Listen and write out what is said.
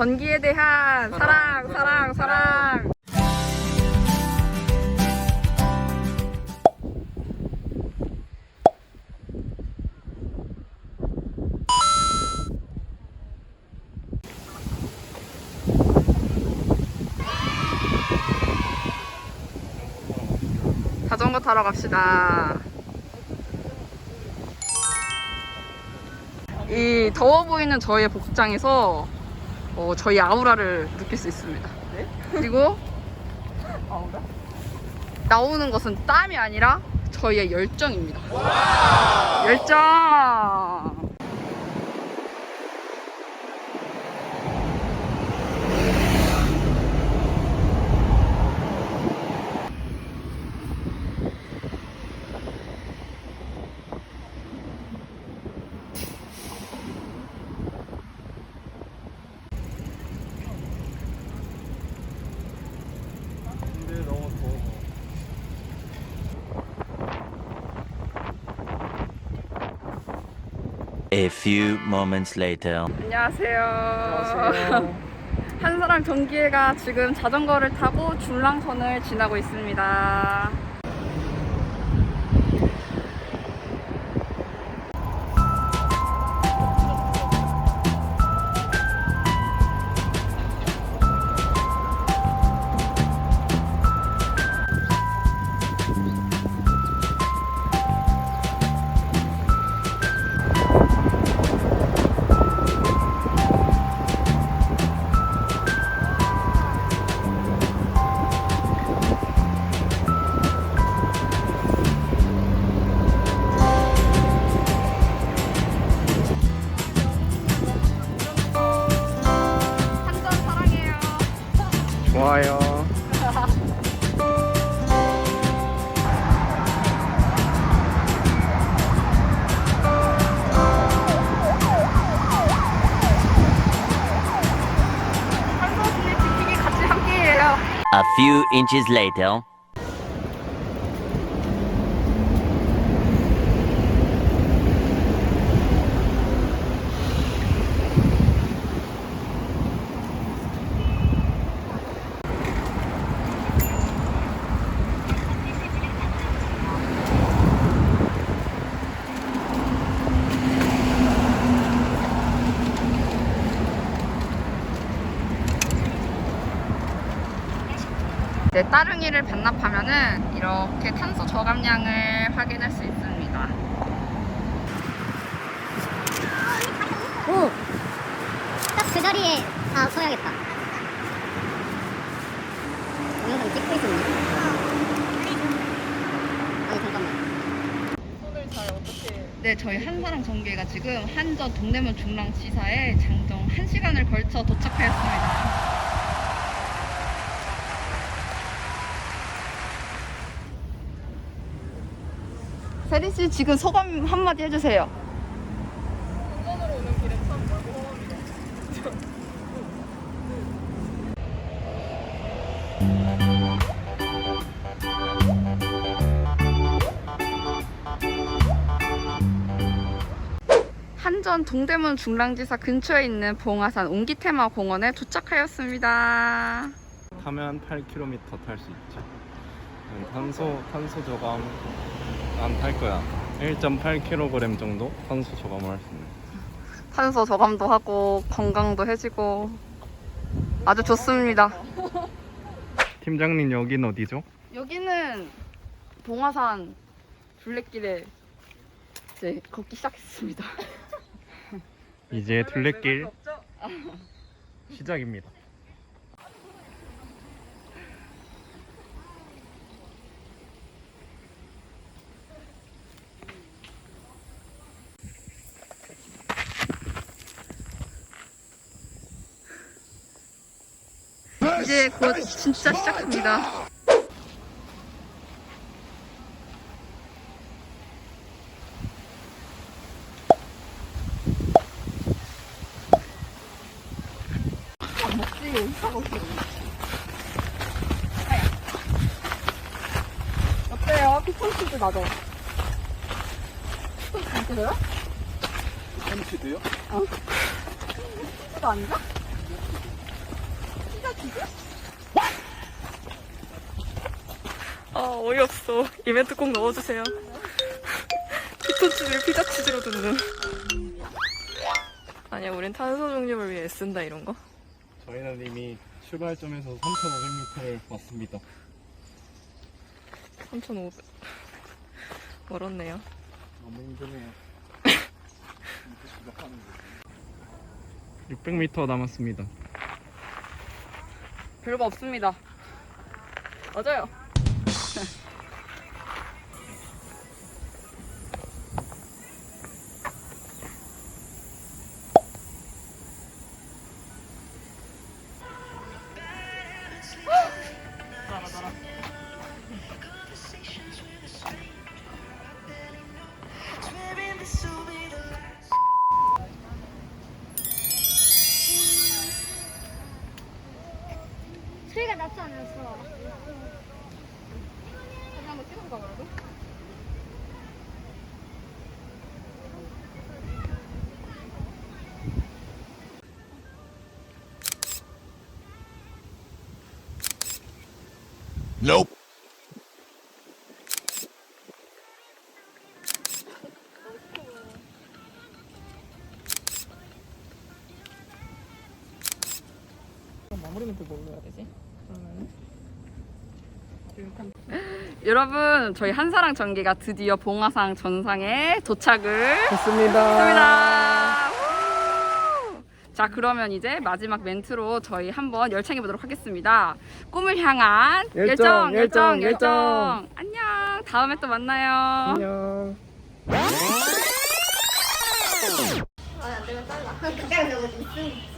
전기에 대한 사랑, 사랑, 사랑. 자전거 타러 갑시다. 이 더워 보이는 저희의 복장에서 어, 저희 아우라를 느낄 수 있습니다. 그리고 나오는 것은 땀이 아니라 저희의 열정입니다. 열정! A few moments later. 안녕하세요. 한사랑 전기회가 지금 자전거를 타고 중랑선을 지나고 있습니다. Few inches later. 네, 따릉이를 반납하면은 이렇게 탄소 저감량을 확인할 수 있습니다. 오! 딱 그 자리에 아 서야겠다 동영상 찍고 있었네 아니 잠깐만 네, 저희 한사랑 전기가 지금 한전 동대문 중랑지사에 장정 1시간을 걸쳐 도착하였습니다. 세린 씨 지금 소감 한마디 해주세요. 한전 동대문 중랑지사 근처에 있는 봉화산 옹기테마 공원에 도착하였습니다. 타면 8km 탈 수 있지. 음, 탄소 탄소 저감 안 탈 거야. 1.8kg 정도 탄소 저감을 할 수 있는. 탄소 저감도 하고 건강도 해지고 아주 좋습니다. 팀장님 여긴 어디죠? 여기는 봉화산 둘레길에 이제 걷기 시작했습니다. 이제 둘레길 시작입니다. 이제 곧 진짜 시작합니다. 어때요? 피톤치드 나죠? 피톤치드 들어요? 햄치드요? 피톤치드 아닌가? 아 어이없어 이벤트 꼭 넣어주세요 피톤치즈를 피자치즈로 듣는 아니야 우린 탄소 중립을 위해 애쓴다 이런 거 저희는 이미 출발점에서 3,500m를 왔습니다. 3,500 멀었네요 너무 힘드네요. 600m 남았습니다. 별거 없습니다. 맞아요. 마무리 멘트 뭘로 해야 되지? 그러면 여러분 저희 한사랑 전기가 드디어 봉화상 전상에 도착을 했습니다. 했습니다. 우! 자 그러면 이제 마지막 멘트로 저희 한번 열창해 보도록 하겠습니다. 꿈을 향한 열정, 열정, 열정, 열정, 열정. 안녕. 다음에 또 만나요. 안녕. 안 되면 잘라. 가까이 너무 좀